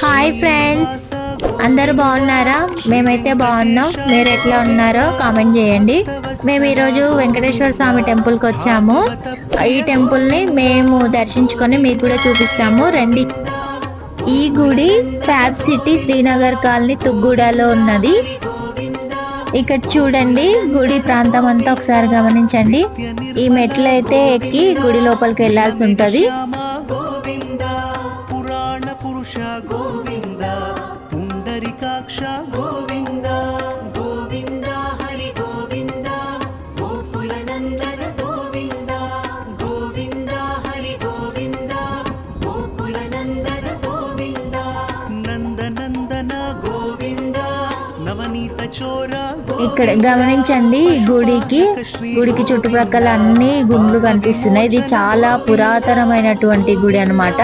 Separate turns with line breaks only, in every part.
Hi friends అందరు బాగున్నారా? మేమైతే బాగున్నాం. మీరు ఎట్లా ఉన్నారో కామెంట్ చేయండి. మేము ఈరోజు వెంకటేశ్వర స్వామి టెంపుల్కి వచ్చాము. ఈ టెంపుల్ని మేము దర్శించుకొని మీకు కూడా చూపిస్తాము. రండి. ఈ గుడి ఫ్యాబ్ సిటీ శ్రీనగర్ కాలనీ తుగ్గూడలో ఉన్నది. ఇక్కడ చూడండి గుడి ప్రాంతం అంతా ఒకసారి గమనించండి. ఈ మెట్లు అయితే ఎక్కి గుడి లోపలికి వెళ్ళాల్సి ఉంటుంది. ఇక్కడ గమనించండి గుడికి గుడికి చుట్టుప్రక్కల అన్ని గుండ్లు కనిపిస్తున్నాయి. ఇది చాలా పురాతనమైనటువంటి గుడి అన్నమాట.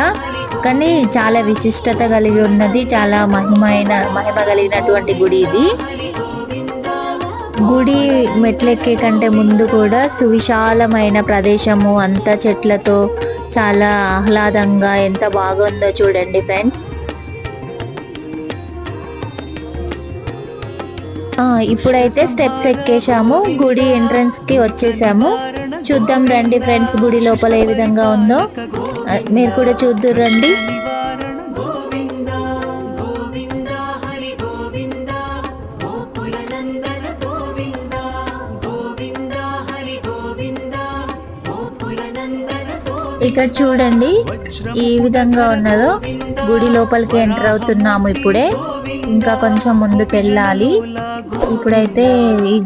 కానీ చాలా విశిష్టత కలిగి ఉన్నది చాలా మహిమైన మహిమ కలిగినటువంటి గుడి ఇది. గుడి మెట్లెక్కే కంటే ముందు కూడా సువిశాలమైన ప్రదేశము. అంత చెట్లతో చాలా ఆహ్లాదంగా ఎంత బాగుందో చూడండి ఫ్రెండ్స్. ఇప్పుడైతే స్టెప్స్ ఎక్కేసాము గుడి ఎంట్రన్స్కి వచ్చేసాము. చూద్దాం రండి ఫ్రెండ్స్ గుడి లోపల ఏ విధంగా ఉందో. మీరు కూడా చూద్దురు రండి. ఇక్కడ చూడండి ఈ విధంగా ఉన్నదో. గుడి లోపలికి ఎంటర్ అవుతున్నాము ఇప్పుడే. ఇంకా కొంచెం ముందుకెళ్ళాలి. ఇప్పుడైతే ఈ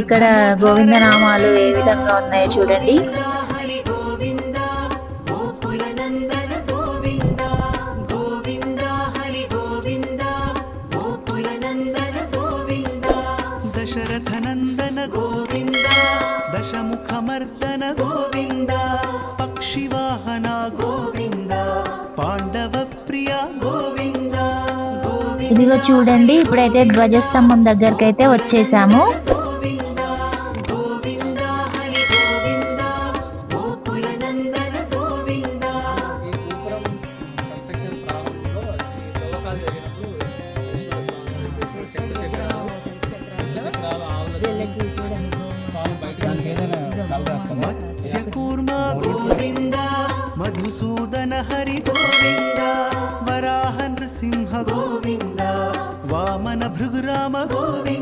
ఇక్కడ గోవింద నామాలు ఏ విధంగా ఉన్నాయో చూడండి.
గోవింద గోవింద గోవింద గోవింద గోవింద గోవింద దశముఖమర్దన గోవింద పక్షివాహన గోవింద పాండవ ప్రియ
ఇదిగో చూడండి ఇప్పుడైతే ధ్వజస్తంభం దగ్గరకైతే వచ్చేసాము.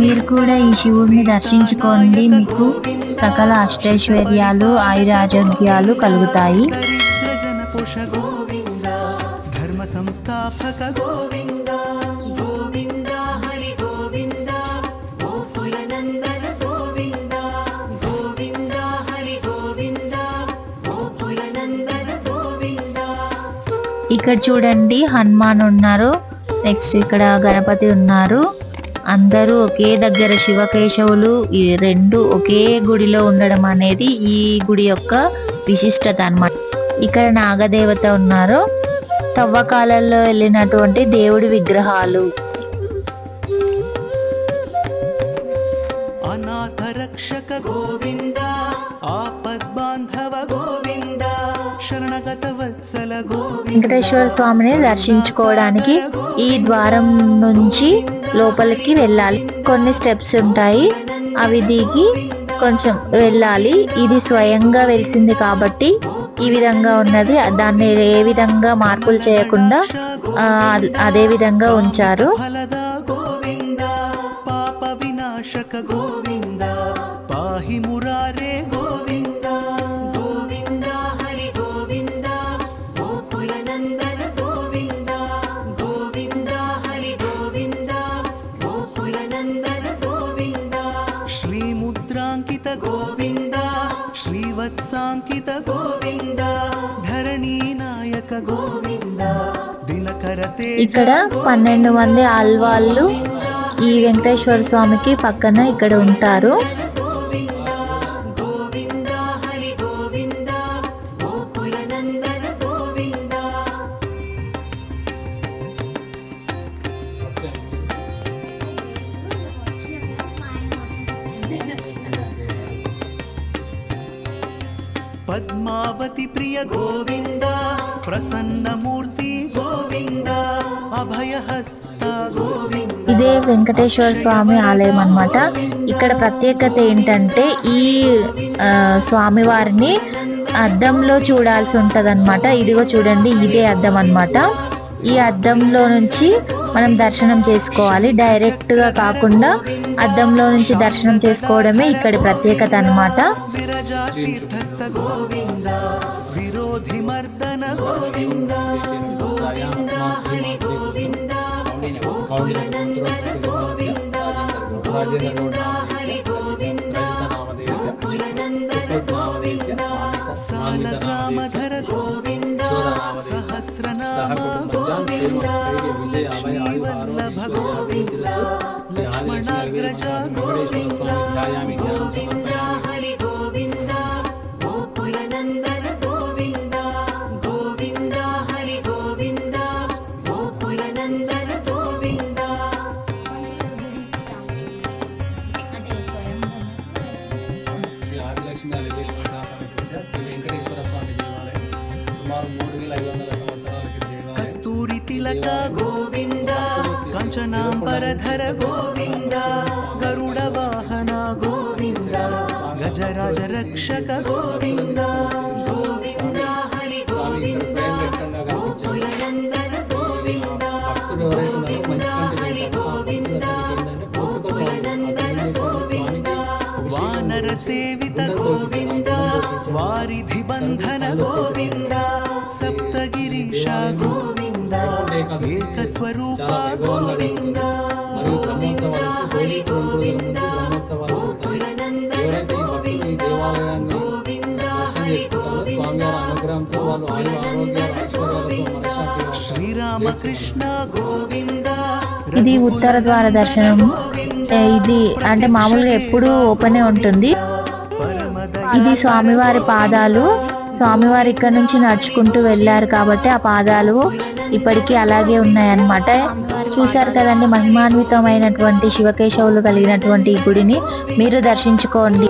మీరు కూడా ఈ శివుడిని దర్శించుకోండి. మీకు సకల అష్టైశ్వర్యాలు ఆయురారోగ్యాలు కలుగుతాయి.
ధర్మ సంస్థాపక గోవింద గోవింద హరి గోవింద గోవింద గోవింద హరి గోవింద గోవింద
ఇక్కడ చూడండి హనుమాన్ ఉన్నారు నెక్స్ట్ ఇక్కడ గణపతి ఉన్నారు. అందరూ ఒకే దగ్గర శివకేశవులు ఈ రెండు ఒకే గుడిలో ఉండడం అనేది ఈ గుడి యొక్క విశిష్టత అన్నమాట. ఇక్కడ నాగదేవత ఉన్నారు. తవ్వకాలలో వెళ్ళినటువంటి దేవుడి విగ్రహాలు.
అనాథ రక్షక గోవింద ఆపద్బాంధవ గోవింద శరణగత వత్సల గోవింద
వెంకటేశ్వర స్వామిని దర్శించుకోవడానికి ఈ ద్వారం నుంచి లోపలికి వెళ్ళాలి. కొన్ని స్టెప్స్ ఉంటాయి. అవి దిగి కొంచెం వెళ్ళాలి. ఇది స్వయంగా వెలిసింది కాబట్టి ఈ విధంగా ఉన్నది. దాన్ని ఏ విధంగా మార్పులు చేయకుండా అదే విధంగా ఉంచారు.
గోవింద పాప వినాశక గోవింద పాహి మురారే दैवत्साङ्कित गोविन्द గోవింద
ఇక్కడ పన్నెండు మంది ఆల్వాళ్ళు ఈ వెంకటేశ్వర స్వామికి పక్కన ఇక్కడ ఉంటారు.
పద్మావతి ప్రియ గోవింద ప్రసన్నమూర్తి గోవింద అభయహస్త గోవింద.
ఇదే వెంకటేశ్వర స్వామి ఆలయం అనమాట ఇక్కడ ప్రత్యేకత ఏంటంటే ఈ స్వామివారిని అద్దంలో చూడాల్సి ఉంటది ఇదిగో చూడండి ఇదే అద్దం అన్నమాట. ఈ అద్దంలో నుంచి మనం దర్శనం చేసుకోవాలి. డైరెక్ట్గా కాకుండా అద్దంలో నుంచి దర్శనం చేసుకోవడమే ఇక్కడి ప్రత్యేకత అన్నమాట
విరజా తీర్థస్థ గోవింద విరోధి మర్దన గోవింద సాలగ్రామధర గోవింద సహస్రనామ గోవింద శ్రీవల్లభ గోవింద లక్ష్మణాగ్రజ గోవింద గోవింద హరి గోవింద కస్తూరి తిలక గోవింద కంచనాంబరధర గోవింద గరుడ వాహన గోవింద గజరాజ రక్షక గోవింద గోవింద హరి
స్వామి ఇక్కడ స్వయం వ్యక్తంగా కనిపించారు
గోవింద
భక్తుడు ఎవరైతే ఉన్నారో మంచి
ఏక స్వరూప
చాలా వైభవంగా
గోవింద
జరుగుతుంది మరియు బ్రహ్మోత్సవాలు వచ్చి హోలీ రెండు రోజుల ముందు బ్రహ్మోత్సవాలు జరుగుతాయి ఎవరైతే ఈ భక్తులు ఈ దేవాలయాన్ని దర్శనం చేసుకుంటారో స్వామివారి అనుగ్రహంతో వాళ్ళు ఆయు ఆరోగ్య ఐశ్వర్యాలతో మనశ్శాంతిగా ఉంటారు.
శ్రీరామకృష్ణ గోవింద
ఇది ఉత్తర ద్వార దర్శనం. ఏ, ఇది అంటే మామూలుగా ఎప్పుడూ ఓపెనే ఉంటుంది. ఇది స్వామివారి పాదాలు. స్వామివారు ఇక్కడ నుంచి నడుచుకుంటూ వెళ్ళారు కాబట్టి ఆ పాదాలు ఇప్పటికీ అలాగే ఉన్నాయన్నమాట. చూశారు కదండి మహిమాన్వితమైనటువంటి శివకేశవులు కలిగినటువంటి ఈ గుడిని. మీరు దర్శించుకోండి.